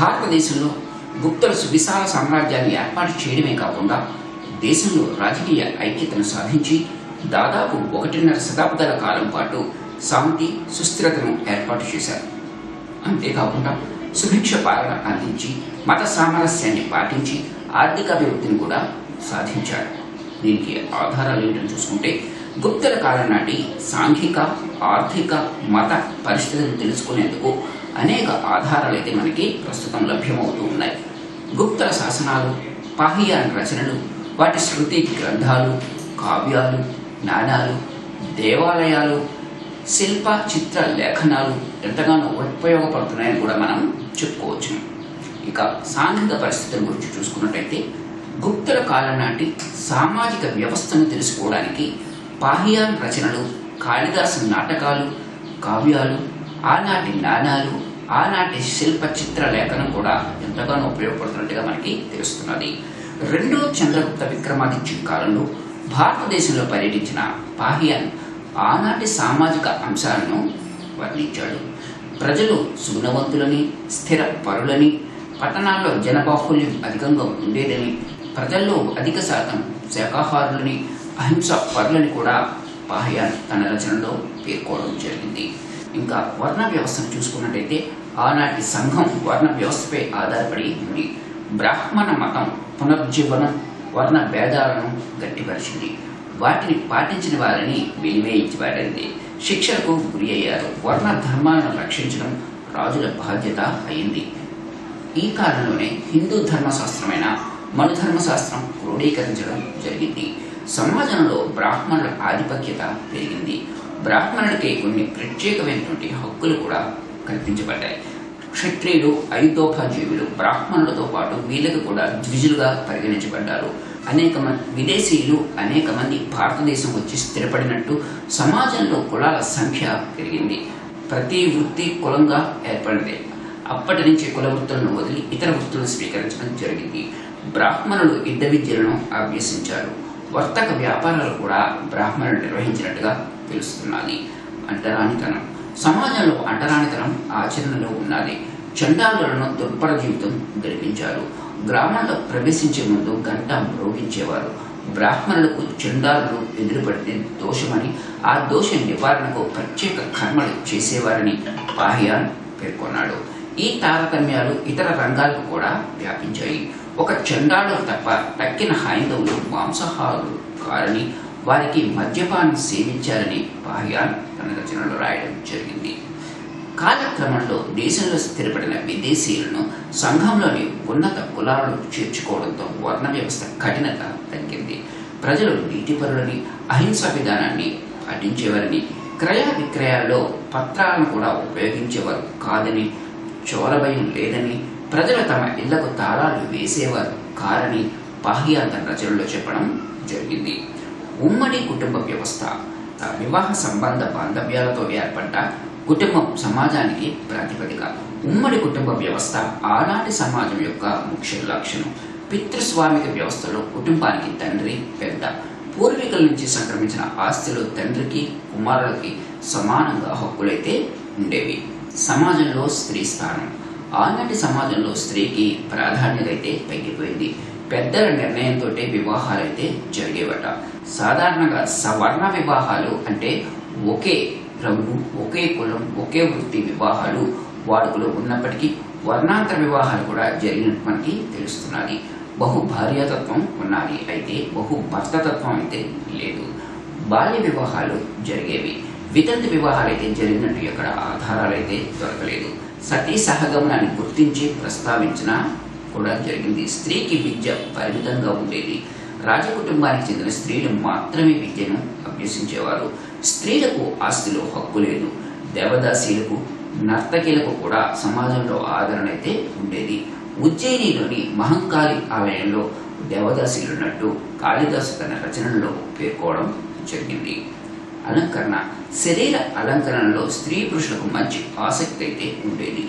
భారతదేశంలో గుప్తుల సువిశాల సామ్రాజ్యాన్ని ఏర్పాటు చేయడమే కాకుండా దేశంలో రాజకీయ ఐక్యతను సాధించి దాదాపు ఒకటిన్నర శతాబ్దాల కాలం పాటు శాంతి సుస్థిరతను ఏర్పాటు చేశారు. అంతేకాకుండా సుభిక్ష పాలన అందించి మత సామరస్యాన్ని పాటించి ఆర్థిక అభివృద్ధిని కూడా సాధించారు. దీనికి ఆధారాలు ఏంటని చూసుకుంటే గుప్తుల కాలం నాటి సాంఘిక ఆర్థిక మత పరిస్థితులను తెలుసుకునేందుకు అనేక ఆధారాలు అయితే మనకి ప్రస్తుతం లభ్యమవుతూ ఉన్నాయి. గుప్త శాసనాలు పాహియాన్ రచనలు వాటి శృతి గ్రంథాలు కావ్యాలు నాణాలు దేవాలయాలు శిల్ప చిత్ర లేఖనాలు ఎంతగానో ఉపయోగపడుతున్నాయని కూడా మనం చెప్పుకోవచ్చు. ఇక సాంఘిక పరిస్థితుల గురించి చూసుకున్నట్టయితే గుప్తుల కాలం నాటి సామాజిక వ్యవస్థను తెలుసుకోవడానికి పాహియాన్ రచనలు కాళిదాసు నాటకాలు కావ్యాలు ఆనాటి నాణాలు ఆనాటి శిల్ప చిత్ర లేఖనం కూడా ఎంతగానో ఉపయోగపడుతున్నట్టుగా మనకి తెలుస్తున్నది. రెండో చంద్రగుప్త విక్రమాదిత్య కాలంలో భారతదేశంలో పర్యటించిన పాహియన్ ఆనాటి సామాజిక అంశాలను వర్ణించాడు. ప్రజలు సుగుణవంతులని స్థిర పరులని పట్టణాల్లో జనబాహుల్యం అధికంగా ఉండేదని ప్రజల్లో అధిక శాతం శాకాహారులని అహింస పరులని కూడా పాహియాన్ తన రచనలో పేర్కోవడం జరిగింది. ఇంకా వర్ణ వ్యవస్థను చూసుకున్నట్టయితే ఆనాటి సంఘం వర్ణ వ్యవస్థపై ఆధారపడి ఉంది బ్రాహ్మణ మతం పునరుజ్జీవనం వర్ణ భేదాలను గట్టిపరిచింది. వాటిని పాటించిన వారిని వెలివేయించబడింది శిక్షలకు గురి అయ్యారు. వర్ణ ధర్మాలను రక్షించడం రాజుల బాధ్యత అయింది. ఈ కాలంలోనే హిందూ ధర్మశాస్త్రమైన మనుధర్మశాస్త్రం క్రోడీకరించడం జరిగింది. సమాజంలో బ్రాహ్మణుల ఆధిపత్యత పెరిగింది. బ్రాహ్మణులకి కొన్ని ప్రత్యేకమైనటువంటి హక్కులు కూడా కల్పించబడ్డాయి. క్షత్రియులు ఐతోపజీవులు బ్రాహ్మణులతో పాటు వీళ్ళకి కూడా ద్విజులుగా పరిగణించబడ్డారు. అనేక మంది విదేశీయులు అనేక మంది భారతదేశం వచ్చి స్థిరపడినట్టు సమాజంలో కులాల సంఖ్య పెరిగింది. ప్రతి వృత్తి కులంగా ఏర్పడింది. అప్పటి నుంచి కుల వృత్తులను వదిలి ఇతర వృత్తులను స్వీకరించడం జరిగింది. బ్రాహ్మణులు యుద్ధ విద్యలను అభ్యసించారు. వర్తక వ్యాపారాలు కూడా బ్రాహ్మణులు నిర్వహించినట్టుగా తెలుస్తున్నది. అంటరానితనం. సమాజంలో అంటరానితనం ఆచరణలో ఉన్నది. చండాలులను దుర్భర జీవితం గడిపించారు గ్రామంలో ప్రవేశించే ముందు గంట మ్రోగించేవారు బ్రాహ్మణులకు చండాలు ఎదురుపడితే దోషమని ఆ దోష నివారణకు ప్రత్యేక కర్మలు చేసేవారని పాహియాన్ పేర్కొన్నాడు. ఈ తారతమ్యాలు ఇతర రంగాలకు కూడా వ్యాపించాయి. ఒక చండాలు తప్ప తక్కిన హైందవులు మాంసాహారులు కారని వారికి మద్యపానం సేవించారని పాహియాన్ తన రచనలో రాయడం జరిగింది. కాలక్రమంలో దేశంలో స్థిరపడిన విదేశీయులను సంఘంలోని ఉన్నత కులాలను చేర్చుకోవడంతో వర్ణ వ్యవస్థ కఠినత తగ్గింది. ప్రజలు నీతిపరులని అహింసా విధానాన్ని పాటించేవారని క్రయ విక్రయాల్లో పత్రాలను కూడా ఉపయోగించేవారు కాదని చోరభయం లేదని ప్రజలు తమ ఇళ్ళకు తాళాలు వేసేవారు కారని పాహియా తన రచనలో చెప్పడం జరిగింది. ఉమ్మడి కుటుంబ వ్యవస్థ వివాహ సంబంధ బాంధవ్యాలతో ఏర్పడ్డ కుటుంబం సమాజానికి ప్రాతిపదిక. ఉమ్మడి కుటుంబ వ్యవస్థ ఆనాటి సమాజం యొక్క ముఖ్య లక్షణం. పితృస్వామిక వ్యవస్థలో కుటుంబానికి తండ్రి పెద్ద. పూర్వీకుల నుంచి సంక్రమించిన ఆస్తులు తండ్రికి కుమారులకి సమానంగా హక్కులైతే ఉండేవి. సమాజంలో స్త్రీ స్థానం. ఆనాటి సమాజంలో స్త్రీకి ప్రాధాన్యత అయితే తగ్గిపోయింది. పెద్దల నిర్ణయంతో అయితే జరిగేవట. సాధారణంగా సవర్ణ వివాహాలు అంటే ఒకే రంగు ఒకే కులం ఒకే వృత్తి వివాహాలు వాడుకలో ఉన్నప్పటికీ వర్ణాంతర వివాహాలు కూడా జరిగినట్టు మనకి తెలుస్తున్నది. బహు భార్యాతత్వం ఉన్నది. అయితే బహు భర్తతత్వం అయితే లేదు. బాల్య వివాహాలు జరిగేవి. వితంతు వివాహాలు అయితే జరిగినట్టు ఎక్కడ ఆధారాలు అయితే దొరకలేదు. సతీ సహగమనాన్ని గుర్తించి ప్రస్తావించిన కూడా జరిగింది స్త్రీకి విద్య పరిమితంగా ఉండేది. రాజకుటుంబానికి చెందిన స్త్రీలు మాత్రమే విద్యను అభ్యసించేవారు. స్త్రీలకు ఆస్తిలో హక్కు లేదు. దేవదాసీలకు నర్తకిలకు కూడా సమాజంలో ఆదరణ అయితే ఉండేది. ఉజ్జయినిలోని మహంకాళి ఆలయంలో దేవదాసీలున్నట్టు కాళిదాసు తన రచనల్లో పేర్కోవడం జరిగింది. అలంకరణ శరీర అలంకరణలో స్త్రీ పురుషులకు మంచి ఆసక్తి అయితే ఉండేది.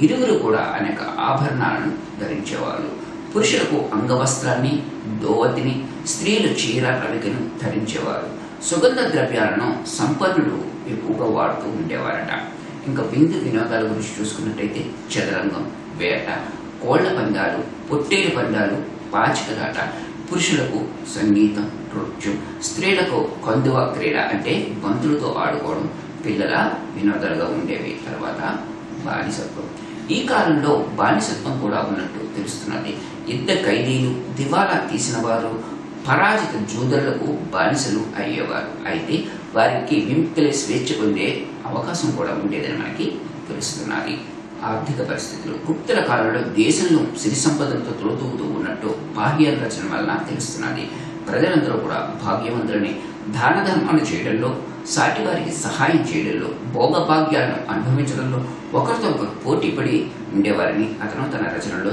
ఇరువురు కూడా అనేక ఆభరణాలను ధరించేవారు పురుషులకు అంగవస్త్రాన్ని దోవతిని స్త్రీలు చీర రవికను ధరించేవారు. సుగంధ ద్రవ్యాలను సంపన్నులు ఎక్కువగా వాడుతూ ఉండేవారట. ఇంకా విందు వినోదాల గురించి చూసుకున్నట్టయితే చదరంగం వేట కోళ్ళ పందాలు పొట్టేలు పందాలు పాచికలాట పురుషులకు సంగీతం నృత్యం స్త్రీలకు కందువ క్రీడ అంటే బంతులతో ఆడుకోవడం పిల్లల వినోదాలుగా ఉండేవి. తర్వాత బానిసత్వం. ఈ కాలంలో బానిసత్వం కూడా ఉన్నట్టు తెలుస్తున్నది. యుద్ధ ఖైదీలు దివాలా తీసిన వారు పరాజిత జూదర్లకు బానిసలు అయ్యేవారు. అయితే వారికి విముక్తులే స్వేచ్ఛ పొందే అవకాశం కూడా ఉండేదని మనకి తెలుస్తున్నది. ఆర్థిక పరిస్థితులు గుప్తుల కాలంలో దేశంలో సిరి సంపదలతో తొలతూగుతూ ఉన్నట్టు బాహ్య రచన వలన తెలుస్తున్నది. ప్రజలందరూ కూడా భాగ్యవంతులని దాన ధర్మాలు చేయడంలో సాటివారికి సహాయం చేయడంలో భోగభాగ్యాలను అనుభవించడంలో ఒకరితో ఒకరు పోటీపడి ఉండేవారని అతను తన రచనలో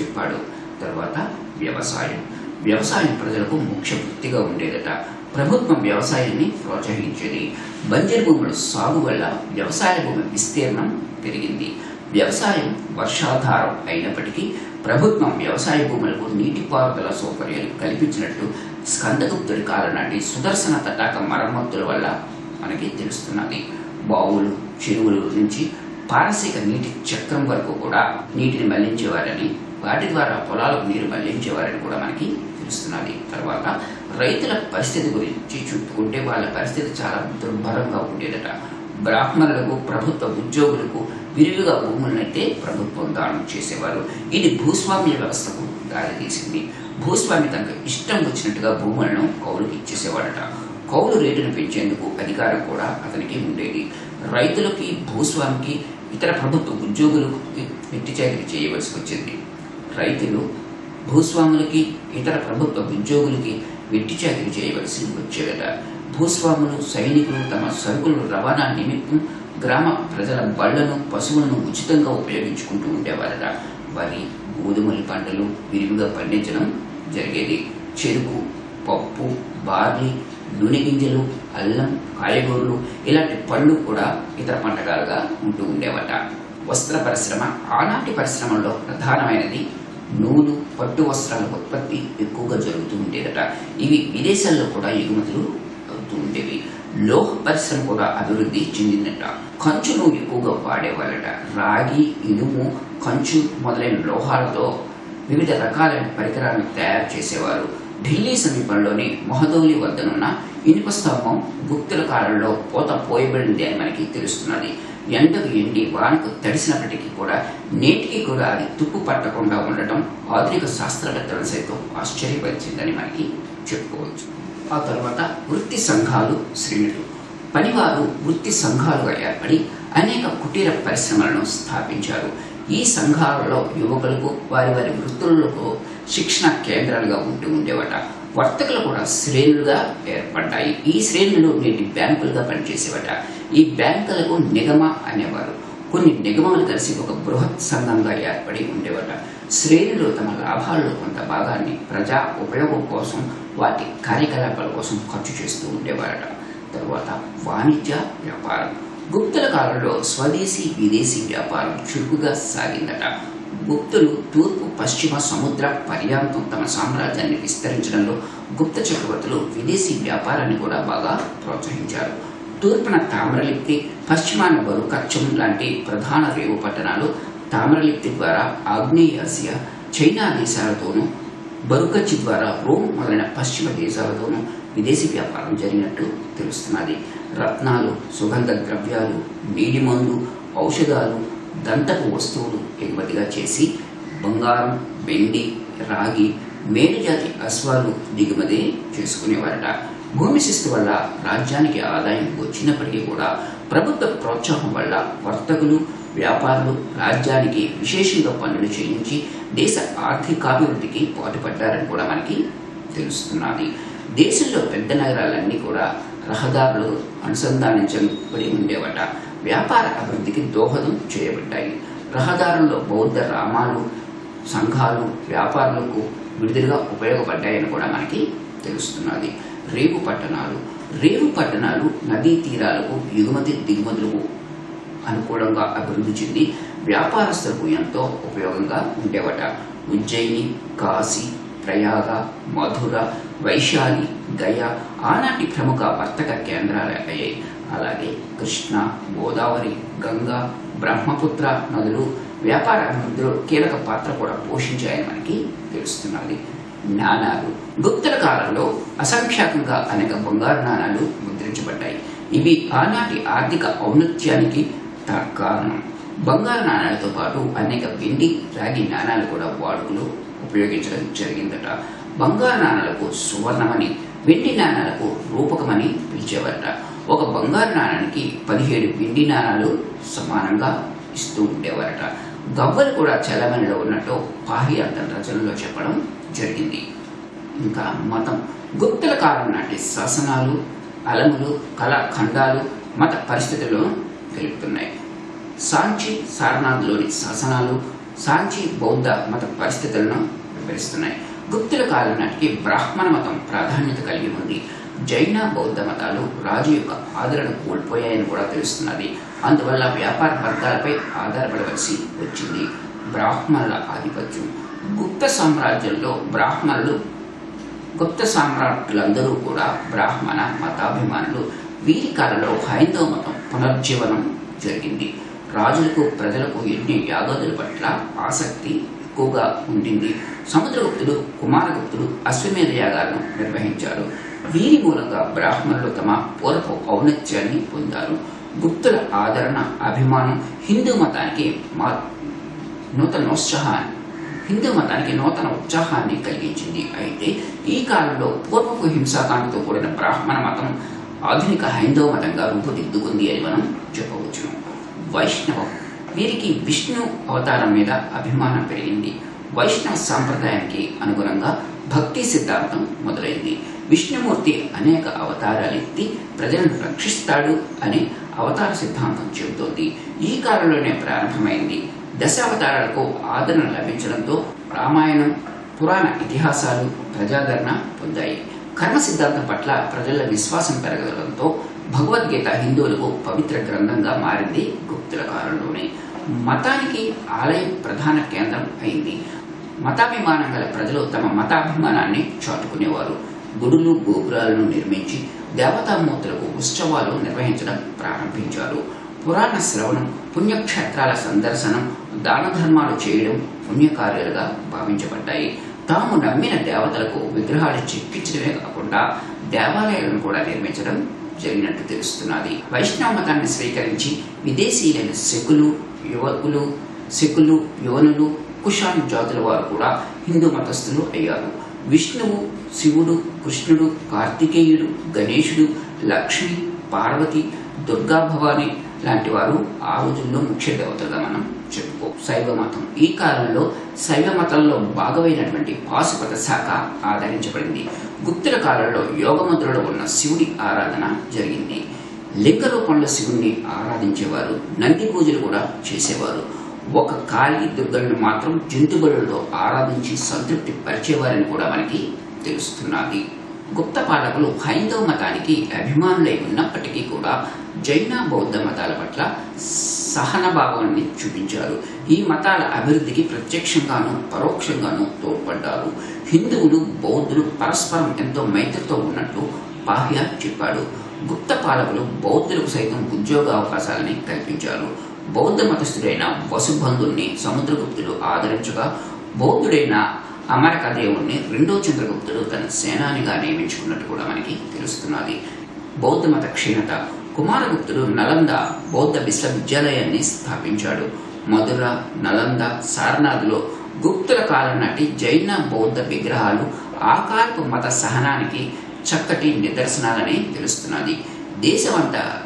చెప్పాడు. తర్వాత వ్యవసాయం. వ్యవసాయం ప్రజలకు ముఖ్య వృత్తిగా ఉండేదట. ప్రభుత్వం వ్యవసాయాన్ని ప్రోత్సహించేది. బంజరు భూముల సాగు వల్ల వ్యవసాయ భూమి విస్తీర్ణం పెరిగింది. వ్యవసాయం వర్షాధారం అయినప్పటికీ ప్రభుత్వం వ్యవసాయ భూములకు నీటిపారుదల సౌకర్యాలు కల్పించినట్టు స్కందగుప్తుడి కాలం నాటి సుదర్శన తటాక మరమ్మతుల వల్ల మనకి తెలుస్తున్నది. బావులు చెరువుల నుంచి పారసీక నీటి చక్రం వరకు కూడా నీటిని మళ్ళించేవారని వాటి ద్వారా పొలాలకు నీరు మళ్ళించేవారని కూడా మనకి తెలుస్తున్నది. తర్వాత రైతుల పరిస్థితి గురించి చూపుకుంటే వాళ్ళ పరిస్థితి చాలా దుర్భరంగా ఉండేదట. బ్రాహ్మణులకు ప్రభుత్వ ఉద్యోగులకు విరివిగా భూములనైతే ప్రభుత్వం దానం చేసేవారు. ఇది భూస్వామ్య వ్యవస్థకు దారితీసింది. భూస్వామి తనకు ఇష్టం వచ్చినట్టుగా భూములను కౌలుకి ఇచ్చేసేవాడట. కౌలు రేటును పెంచేందుకు అధికారం కూడా అతనికి ఉండేది. రైతులకి భూస్వామికి ఇతర ప్రభుత్వ ఉద్యోగులకు వెట్టి చాకరీ చేయవలసి వచ్చింది. రైతులు భూస్వాములకి ఇతర ప్రభుత్వ ఉద్యోగులకి వెట్టి చాకరీ చేయవలసి వచ్చేదట భూస్వాములు సైనికులు తమ సరుకులు రవాణా నిమిత్తం గ్రామ ప్రజల బళ్ళను పశువులను ఉచితంగా ఉపయోగించుకుంటూ ఉండేవారట. వరి గోధుమల పంటలు విరివిగా పండించడం జరిగేది చెరుకు పప్పు బార్లీ నూనె గింజలు అల్లం కాయగూరలు ఇలాంటి పళ్ళు కూడా ఇతర పంటకాలుగా ఉంటూ ఉండేవట. వస్త్ర పరిశ్రమ ఆనాటి పరిశ్రమల్లో ప్రధానమైనది నూలు పట్టు వస్త్రాల ఉత్పత్తి ఎక్కువగా జరుగుతూ ఉండేదట. ఇవి విదేశాల్లో కూడా ఎగుమతులు అవుతూ ఉండేవి. లోహ పరిశ్రమ కూడా అభివృద్ధి చెందిందట. కంచును ఎక్కువగా వాడేవాళ్ళట. రాగి ఇనుము కంచు మొదలైన లోహాలతో వివిధ రకాలైన పరికరాలను తయారు చేసేవారు. ఢిల్లీ సమీపంలోని మొహదౌలి వద్దనున్న ఇనుప స్తంభం గుప్తుల కాలంలో పోత పోయబడింది అని మనకి తెలుస్తున్నది. ఎండకు ఎండి వానకు తడిసినప్పటికీ కూడా నేటికి కూడా అది తుప్పు పట్టకుండా ఉండటం ఆధునిక శాస్త్రవేత్తలను సైతం ఆశ్చర్యపరిచిందని మనకి చెప్పుకోవచ్చు. ఆ తర్వాత వృత్తి సంఘాలు శ్రేణులు. పనివారు వృత్తి సంఘాలుగా ఏర్పడి అనేక కుటీర పరిశ్రమలను స్థాపించారు. ఈ సంఘాలలో యువకులకు వారి వారి వృత్తులకు శిక్షణ కేంద్రాలుగా ఉంటూ ఉండేవట. వర్తకులు కూడా శ్రేణులుగా ఏర్పడ్డాయి. ఈ శ్రేణులు నేటి బ్యాంకులుగా పనిచేసేవట. ఈ బ్యాంకులకు నిగమ అనేవారు. కొన్ని నిగమాలు కలిసి ఒక బృహత్ సంఘంగా ఏర్పడి ఉండేవట. శ్రేణులు తమ లాభాల్లో కొంత భాగాన్ని ప్రజా ఉపయోగం కోసం వాటి కార్యకలాపాల కోసం ఖర్చు చేస్తూ ఉండేవారట. తరువాత వాణిజ్య వ్యాపారం. గుప్తుల కాలంలో స్వదేశీ విదేశీ వ్యాపారం చురుకుగా సాగిందట. గుప్తులు తూర్పు పశ్చిమ సముద్ర పర్యాంతం తమ సామ్రాజ్యాన్ని విస్తరించడంలో గుప్త చక్రవర్తులు విదేశీ వ్యాపారాన్ని కూడా బాగా ప్రోత్సహించారు. తూర్పున తామ్రలిప్తి పశ్చిమాన బరుకచ్చం లాంటి ప్రధాన రేవు పట్టణాలు తామ్రలిప్తి ద్వారా ఆగ్నేయాసియా చైనా దేశాలతోనూ బరుకచ్చి ద్వారా రోమ్ మొదలైన పశ్చిమ దేశాలతోనూ విదేశీ వ్యాపారం జరిగినట్టు తెలుస్తున్నది. రత్నాలు సుగంధ ద్రవ్యాలు నీటి మందు ఔషధాలు దంతపు వస్తువులు ఎగుమతిగా చేసి బంగారం వెండి రాగి మేలుజాతి అశ్వాలు దిగుమతి చేసుకునేవారట. భూమి శిస్తు వల్ల రాజ్యానికి ఆదాయం వచ్చినప్పటికీ కూడా ప్రభుత్వ ప్రోత్సాహం వల్ల వర్తకులు వ్యాపారులు రాజ్యానికి విశేషంగా పనులు చేయించి దేశ ఆర్థికాభివృద్ధికి పాటుపడ్డారని కూడా మనకి తెలుస్తున్నది. దేశంలో పెద్ద నగరాలన్నీ కూడా రహదారులు అనుసంధానించబడి ఉండేవట. వ్యాపార అభివృద్ధికి దోహదం చేయబడ్డాయి. రహదారుల్లో బౌద్ధ రామాలు సంఘాలు వ్యాపారులకు విడుదలగా ఉపయోగపడ్డాయని కూడా మనకి తెలుస్తున్నది. రేవు పట్టణాలు. రేవు పట్టణాలు నదీ తీరాలకు ఎగుమతి దిగుమతులకు అనుకూలంగా అభివృద్ధి చెంది వ్యాపారస్తులకు ఎంతో ఉపయోగంగా ఉండేవట. ఉజ్జయిని కాశీ ప్రయాగ మధుర వైశాలి గయ ఆనాటి ప్రముఖ వర్తక కేంద్రాలు అయ్యాయి అలాగే కృష్ణ గోదావరి గంగా బ్రహ్మపుత్ర నదులు వ్యాపార అభివృద్ధిలో కీలక పాత్ర కూడా పోషించాయని మనకి తెలుస్తున్నది. నాణాలు. గుప్తుల కాలంలో అసంఖ్యాకంగా అనేక బంగారు నాణాలు ముద్రించబడ్డాయి. ఇవి ఆనాటి ఆర్థిక ఔన్నత్యానికి కారణం బంగారు నాణాలతో పాటు అనేక వెండి రాగి నాణాలు కూడా వాడుకలో ఉపయోగించడం జరిగిందట. బంగారు నాణాలకు సువర్ణమని వెండి నాణాలకు రూపకమని పిలిచేవారట. ఒక బంగారు నాణానికి పదిహేడు వెండి నాణాలు సమానంగా ఇస్తూ ఉండేవారట. గవ్వలు కూడా చలమణిలో ఉన్నట్టు పాహి అర్థం రచనలో చెప్పడం జరిగింది. ఇంకా మతం. గుప్తుల కాలం నాటి శాసనాలు అలములు కళాఖండాలు మత పరిస్థితులను తెలుపుతున్నాయి. సాంచి సారనాథ్లోని శాసనాలు సాంచి బౌద్ధ మత పరిస్థితులను వివరిస్తున్నాయి. గుప్తుల కాలం నాటికి బ్రాహ్మణ మతం ప్రాధాన్యత కలిగి ఉంది. జైన బౌద్ధ మతాలు రాజు యొక్క ఆదరణ కోల్పోయాయని కూడా తెలుస్తున్నది. అందువల్ల వ్యాపార వర్గాలపై ఆధారపడవలసి వచ్చింది. బ్రాహ్మణుల ఆధిపత్యం. గుప్త సామ్రాజ్యంలో బ్రాహ్మణులు గుప్త సామ్రాట్టులందరూ కూడా బ్రాహ్మణ మతాభిమానులు. వీరి కాలంలో హైందవ మతం పునర్జీవనం జరిగింది. రాజులకు ప్రజలకు ఎన్ని యాగాదుల పట్ల ఆసక్తి ఎక్కువగా ఉండింది సముద్రగుప్తుడు కుమారగుప్తుడు అశ్వమేధ యాగాలను నిర్వహించారు. వీరి మూలంగా బ్రాహ్మణులు తమ పూర్వపు ఔన్నత్యాన్ని పొందారు. గుప్తుల ఆదరణ అభిమానం హిందూ మతానికి మా నూతన ఉత్సాహాన్ని హిందూ మతానికి నూతన ఉత్సాహాన్ని కలిగించింది. అయితే ఈ కాలంలో పూర్వపు హింసాకాండతో కూడిన బ్రాహ్మణ మతం ఆధునిక హైందవ మతంగా రూపుదిద్దుకుంది అని మనం చెప్పవచ్చును. వైష్ణవం. వీరికి విష్ణు అవతారం మీద అభిమానం పెరిగింది. వైష్ణవ సాంప్రదాయానికి అనుగుణంగా భక్తి సిద్ధాంతం మొదలైంది. విష్ణుమూర్తి అనేక అవతారాలు ఎత్తి ప్రజలను రక్షిస్తాడు అనే అవతార సిద్ధాంతం చెబుతోంది. ఈ కాలంలోనే ప్రారంభమైంది. దశ అవతారాలకు ఆదరణ లభించడంతో రామాయణం పురాణ ఇతిహాసాలు ప్రజాదరణ పొందాయి. కర్మ సిద్ధాంతం పట్ల ప్రజల విశ్వాసం పెరగడంతో భగవద్గీత హిందువులకు పవిత్ర గ్రంథంగా మారింది గుప్తుల కాలంలోనే మతానికి ఆలయం ప్రధాన కేంద్రం అయింది. మతాభిమానం గల ప్రజలు తమ మతాభిమానాన్ని చాటుకునేవారు. గుడులు గోపురాలను నిర్మించి దేవతామూర్తులకు ఉత్సవాలు నిర్వహించడం ప్రారంభించారు. పురాణ శ్రవణం పుణ్యక్షేత్రాల సందర్శనం దాన ధర్మాలు చేయడం పుణ్యకార్యాలుగా భావించబడ్డాయి. తాము నమ్మిన దేవతలకు విగ్రహాలు చెక్కించడమే కాకుండా దేవాలయాలను కూడా నిర్మించడం జరిగినట్టు తెలుస్తున్నది. వైష్ణవ మతాన్ని స్వీకరించి విదేశీయులైన శకులు యువకులు శకులు యోనులు కుషాన్ జాతుల వారు కూడా హిందూ మతస్థులు అయ్యారు. విష్ణువు శివుడు కృష్ణుడు కార్తికేయుడు గణేశుడు లక్ష్మి పార్వతి దుర్గా భవాని లాంటి వారు ఆ రోజుల్లో ముఖ్య దేవతలుగా మనం చెప్పుకో శైవ మతం. ఈ కాలంలో శైవ మతంలో భాగమైనటువంటి పాశుపత శాఖ ఆదరించబడింది. గుప్తుల కాలంలో యోగముద్రలో ఉన్న శివుడి ఆరాధన జరిగింది. లింగ రూపంలో శివుణ్ణి ఆరాధించేవారు నంది పూజలు కూడా చేసేవారు. ఒక కాళీ దుర్గలను మాత్రం జంతుబలులతో ఆరాధించి సంతృప్తి పరిచేవారని కూడా మనకి తెలుస్తున్నది. గుప్త పాలకులు హైందవ మతానికి అభిమానులై ఉన్నప్పటికీ కూడా జైన బౌద్ధ మతాల పట్ల సహనభావాన్ని చూపించారు. ఈ మతాల అభివృద్ధికి ప్రత్యక్షంగాను పరోక్షంగాను తోడ్పడ్డారు. హిందువులు బౌద్ధులు పరస్పరం ఎంతో మైత్రితో ఉన్నట్లు పాహ్య చెప్పాడు. గుప్త పాలకులు బౌద్ధులకు సైతం ఉద్యోగ అవకాశాలని కల్పించారు. బౌద్ధ మతస్థుడైన వసుబంధుణ్ణి సముద్రగుప్తుడు ఆదరించగా బౌద్ధుడైన అమరక దేవుణ్ణి రెండో చంద్రగుప్తుడు తన సేనానిగా నియమించుకున్నట్టు కూడా మనకి తెలుస్తున్నది. బౌద్ధ మత క్షీణత. కుమారగుప్తుడు నలంద బౌద్ధ విశ్వవిద్యాలయాన్ని స్థాపించాడు. మధుర నలంద సారనాథ్లో గుప్తుల కాలం నాటి జైన బౌద్ధ విగ్రహాలు ఆకారపు మత సహనానికి చక్కటి నిదర్శనాలని తెలుస్తున్నది. దేశమంతా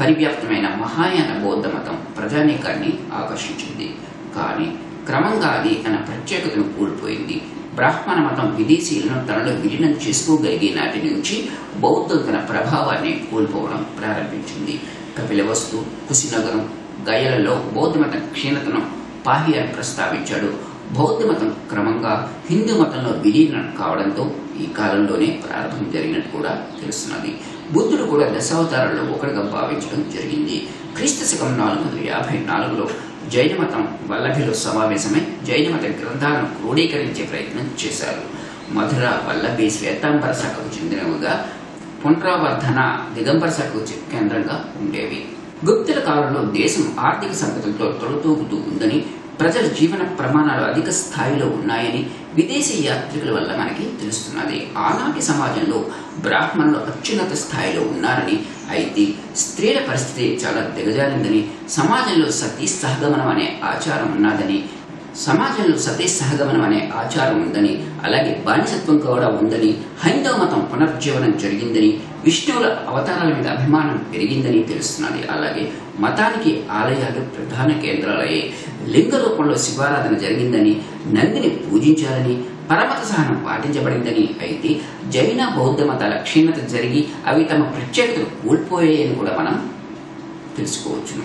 పరివ్యాప్తమైన మహాయాన బౌద్ధ మతం ప్రజానీకాన్ని ఆకర్షించింది. కానీ క్రమంగా అది తన ప్రత్యేకతను కోల్పోయింది. బ్రాహ్మణ మతం విదేశీయులను తనలో విలీనం చేసుకోగలిగే నాటి నుంచి బౌద్ధం తన ప్రభావాన్ని కోల్పోవడం ప్రారంభించింది. కపిలవస్తు కుశినగరం గయలలో బౌద్ధమతం క్షీణతను క్షీణతను అని ప్రస్తావించాడు. బౌద్ధమతం క్రమంగా హిందూ మతంలో విలీనం కావడంతో ఈ కాలంలోనే ప్రారంభం జరిగినట్టు కూడా తెలుస్తున్నది. బుద్ధుడు కూడా దశావతారాల్లో ఒకటిగా భావించడం జరిగింది. క్రీస్తు శకం నాలుగు వందల యాభై నాలుగులో జైన మతం వల్లభిలో సమావేశమై జైన మత గ్రంథాలను క్రోడీకరించే ప్రయత్నం చేశారు. మధుర వల్లభి శ్వేతాంబర శాఖకు చెందినవిగా పునరావర్ధన దిగంబర శాఖకు కేంద్రంగా ఉండేవి. గుప్తుల కాలంలో దేశం ఆర్థిక సంపదలతో తొలతూగుతూ ఉందని ప్రజల జీవన ప్రమాణాలు అధిక స్థాయిలో ఉన్నాయని విదేశీ యాత్రికుల వల్ల మనకి తెలుస్తున్నది. ఆనాటి సమాజంలో బ్రాహ్మణులు అత్యున్నత స్థాయిలో ఉన్నారని అయితే స్త్రీల పరిస్థితి చాలా దిగజారిందని సమాజంలో సతీ సహగమనం అనే ఆచారం ఉన్నదని సమాజంలో సతీ సహగమనం అనే ఆచారం ఉందని అలాగే బానిసత్వం కూడా ఉందని హైందవ మతం పునరుజ్జీవనం జరిగిందని విష్ణువుల అవతారాల మీద అభిమానం పెరిగిందని తెలుస్తున్నది. అలాగే మతానికి ఆలయాలు ప్రధాన కేంద్రాలయ్యి లింగ రూపంలో శివారాధన జరిగిందని నందిని పూజించాలని పరమత సహనం పాటించబడిందని అయితే జైన బౌద్ధ మతాల క్షీణత జరిగి అవి తమ ప్రత్యేకతను కోల్పోయాయని కూడా మనం తెలుసుకోవచ్చును.